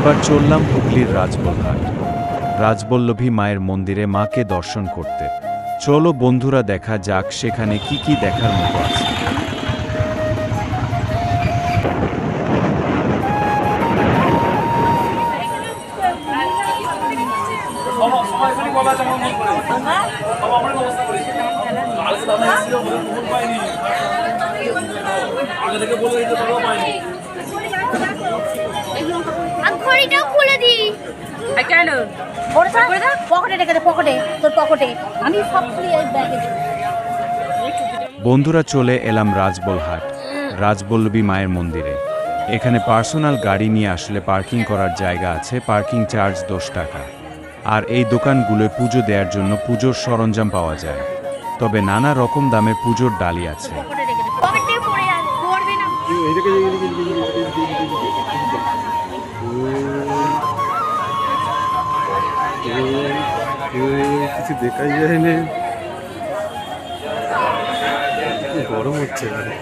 এবার চললাম হুগলির রাজবলহাট রাজবল্লভী মায়ের মন্দিরে মাকে দর্শন করতে। চলো বন্ধুরা দেখা যাক সেখানে কি কি দেখার মতো আছে। আর ঘড়িটাও খুলে দি কেন ওটা পকেটে রেখে দে পকেটে তোর পকেটে আমি সব খুলে এই ব্যাগে বন্ধুরা চলে এলাম রাজবলহাট রাজবল্লভী মায়ের মন্দিরে এখানে পার্সোনাল গাড়ি নিয়ে আসলে পার্কিং করার জায়গা আছে পার্কিং চার্জ দশ টাকা আর এই দোকানগুলোয় পুজো দেওয়ার জন্য পুজোর সরঞ্জাম পাওয়া যায় তবে নানা রকম দামে পুজোর ডালি আছে কিছু দেখাই যায়নি। গরম হচ্ছে এখানে।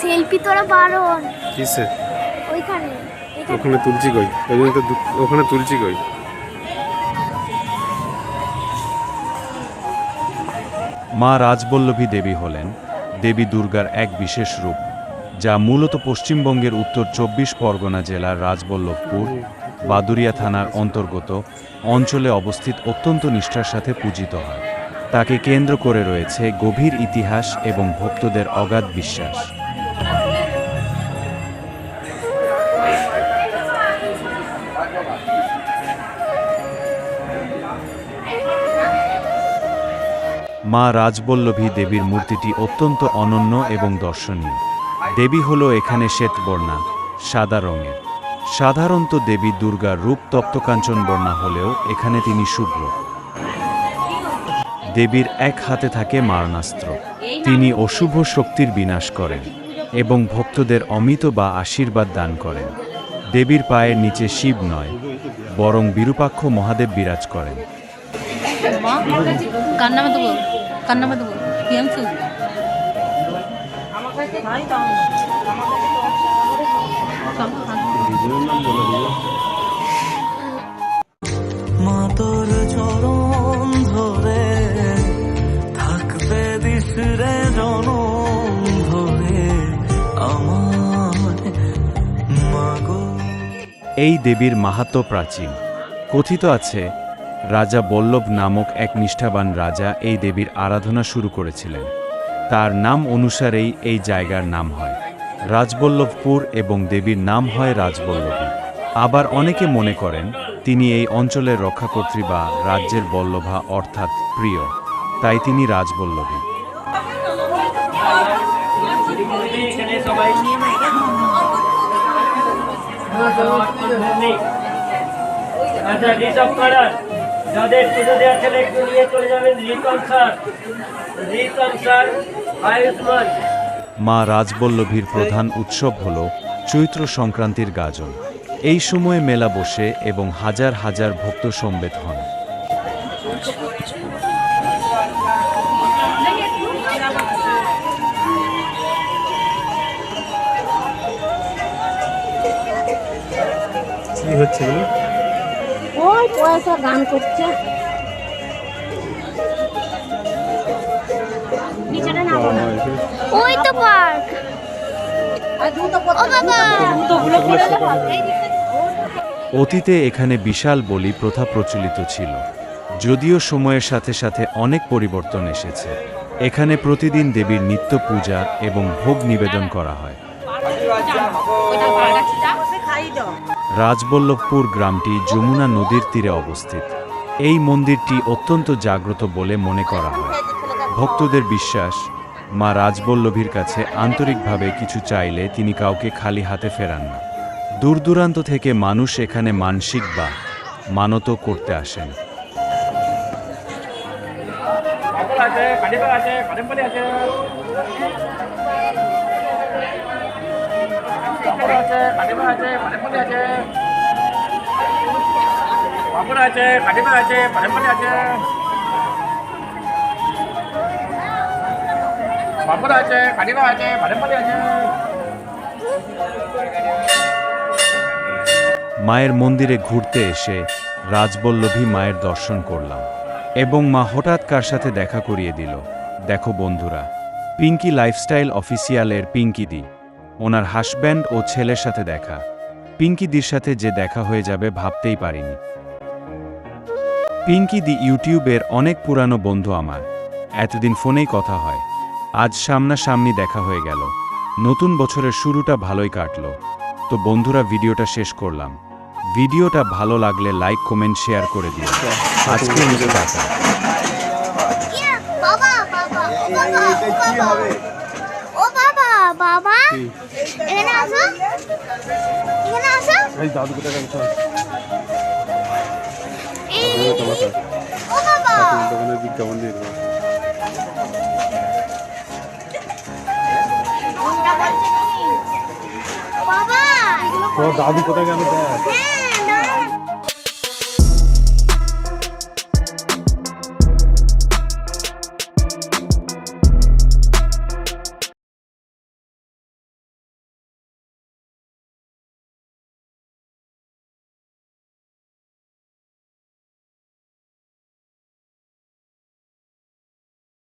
সেলফি তোরা বারণ কিসে? ওইখানে ওখানে তুলছি কই? ওখানে তুলছি কই? মা রাজবল্লভী দেবী হলেন দেবী দুর্গার এক বিশেষ রূপ, যা মূলত পশ্চিমবঙ্গের উত্তর চব্বিশ পরগনা জেলার রাজবল্লভপুর, বাদুরিয়া থানার অন্তর্গত অঞ্চলে অবস্থিত অত্যন্ত নিষ্ঠার সাথে পূজিত হয়। তাকে কেন্দ্র করে রয়েছে গভীর ইতিহাস এবং ভক্তদের অগাধ বিশ্বাস। মা রাজবল্লভী দেবীর মূর্তিটি অত্যন্ত অনন্য এবং দর্শনীয়। দেবী হল এখানে শ্বেতবর্ণা সাদা রঙের। সাধারণত দেবী দুর্গার রূপ তপ্তকাঞ্চন বর্ণা হলেও এখানে তিনি শুভ্র। দেবীর এক হাতে থাকে মারণাস্ত্র। তিনি অশুভ শক্তির বিনাশ করেন এবং ভক্তদের অমিত বা আশীর্বাদ দান করেন। দেবীর পায়ের নিচে শিব নয়, বরং বিরূপাক্ষ মহাদেব বিরাজ করেন। মা? তোর চরণ ধরে থাকতে দিস রে জনম ধরে আমার মাগো। এই দেবীর মাহাত্ম্য প্রাচীন। কথিত আছে রাজা বল্লভ নামক এক নিষ্ঠাবান রাজা এই দেবীর আরাধনা শুরু করেছিলেন। তার নাম অনুসারেই এই জায়গার নাম হয়। রাজবল্লভপুর এবং দেবীর নাম হয় রাজবল্লভী। আবার অনেকে মনে করেন, তিনি এই অঞ্চলের রক্ষাকর্ত্রী বা রাজ্যের বল্লভা অর্থাৎ প্রিয়। তাই তিনি রাজবল্লভী। আচ্ছা যাদের পুজো দেওয়ার ছেলে একটু নিয়ে চলে যাবেন রিতম স্যার। রিতম স্যার আয়ুষ্মান। মা রাজবল্লভীর প্রধান উৎসব হল চৈত্র সংক্রান্তির গাজন। এই সময়ে মেলা বসে এবং হাজার হাজার ভক্ত সমবেত হন। কি হচ্ছে পয়সা গান করছে। ওই তো পার্ক। অতীতে এখানে বিশাল বলি প্রথা প্রচলিত ছিল। যদিও সময়ের সাথে সাথে অনেক পরিবর্তন এসেছে। এখানে প্রতিদিন দেবীর নিত্য পূজা এবং ভোগ নিবেদন করা হয়। রাজবল্লভপুর গ্রামটি যমুনা নদীর তীরে অবস্থিত। এই মন্দিরটি অত্যন্ত জাগ্রত বলে মনে করা হয়। ভক্তদের বিশ্বাস মা রাজবল্লভীর কাছে আন্তরিকভাবে কিছু চাইলে তিনি কাউকে খালি হাতে ফেরান না। দূর দূরান্ত থেকে মানুষ এখানে মানসিক বা মানত করতে আসেন। আছে আছে আছে। মায়ের মন্দিরে ঘুরতে এসে রাজবল্লভী মায়ের দর্শন করলাম এবং মা হঠাৎ কার সাথে দেখা করিয়ে দিল। দেখো বন্ধুরা, পিঙ্কি লাইফস্টাইল অফিসিয়ালের পিঙ্কি দি। ওনার হাসব্যান্ড ও ছেলের সাথে দেখা। পিঙ্কি দির সাথে যে দেখা হয়ে যাবে ভাবতেই পারিনি। পিঙ্কি দি ইউটিউবের অনেক পুরানো বন্ধু আমার। এতদিন ফোনেই কথা হয়। আজ সামনাসামনি দেখা হয়ে গেল। নতুন বছরের শুরুটা ভালোই কাটলো। তো বন্ধুরা, ভিডিওটা শেষ করলাম। ভিডিওটা ভালো লাগলে লাইক, কমেন্ট, শেয়ার করে দিও। আজকে টাটা বাবা বাবা ও বাবা ও বাবা ও বাবা এখানে আসো। এখানে আসো। এই দাদু কোথায় গেল চল। ও বাবা। দোকানের বিজ্ঞাপন দিয়ে দেবো বাবা দাদু কোথায় গেল? দেখ।